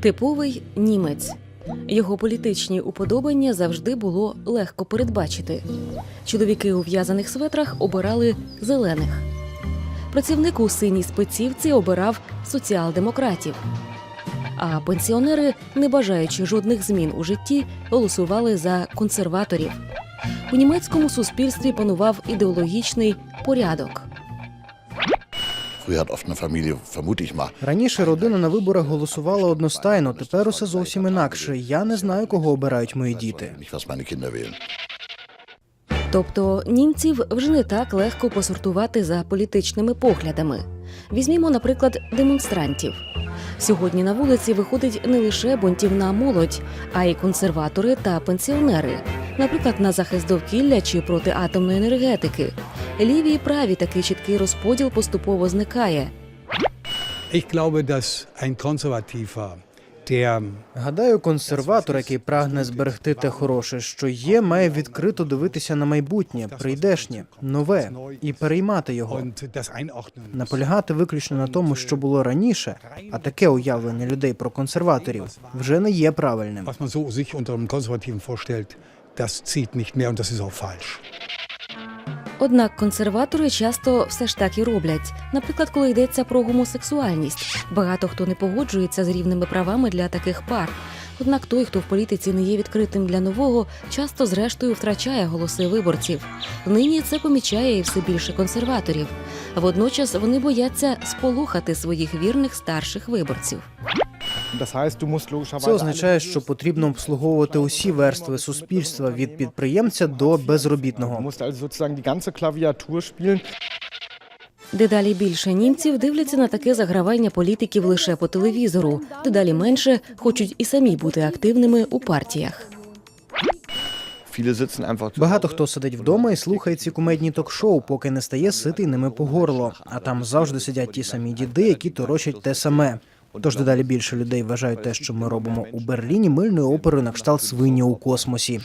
Типовий німець. Його політичні уподобання завжди було легко передбачити. Чоловіки у в'язаних светрах обирали зелених. Працівник у синій спецівці обирав соціал-демократів. А пенсіонери, не бажаючи жодних змін у житті, голосували за консерваторів. У німецькому суспільстві панував ідеологічний порядок. Раніше родина на виборах голосувала одностайно, тепер усе зовсім інакше. Я не знаю, кого обирають мої діти. Тобто німців вже не так легко посортувати за політичними поглядами. Візьмімо, наприклад, демонстрантів. Сьогодні на вулиці виходить не лише бунтівна молодь, а й консерватори та пенсіонери, наприклад, на захист довкілля чи проти атомної енергетики. Ліві і праві такий чіткий розподіл поступово зникає. Ich glaube, dass ein Konservativer, Гадаю, консерватор, який прагне зберегти те хороше, що є, має відкрито дивитися на майбутнє, прийдешнє, нове і переймати його. Наполягати виключно на тому, що було раніше, а таке уявлення людей про консерваторів вже не є правильним. Однак консерватори часто все ж так і роблять. Наприклад, коли йдеться про гомосексуальність, багато хто не погоджується з рівними правами для таких пар. Однак той, хто в політиці не є відкритим для нового, часто зрештою втрачає голоси виборців. Нині це помічає і все більше консерваторів. Водночас вони бояться сполохати своїх вірних старших виборців. Це означає, що потрібно обслуговувати усі верстви суспільства від підприємця до безробітного. Дедалі більше німців дивляться на таке загравання політиків лише по телевізору, дедалі менше хочуть і самі бути активними у партіях. Багато хто сидить вдома і слухає ці кумедні ток-шоу, поки не стає ситий ними по горло. А там завжди сидять ті самі діди, які торочать те саме. Тож дедалі більше людей вважають те, що ми робимо у Берліні, мильною оперою на кшталт свині у космосі.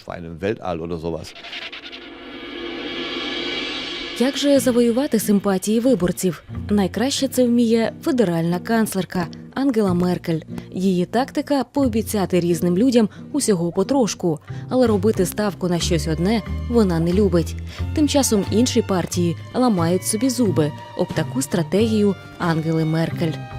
Як же завоювати симпатії виборців? Найкраще це вміє федеральна канцлерка Ангела Меркель. Її тактика пообіцяти різним людям усього потрошку, але робити ставку на щось одне вона не любить. Тим часом інші партії ламають собі зуби об таку стратегію Ангели Меркель.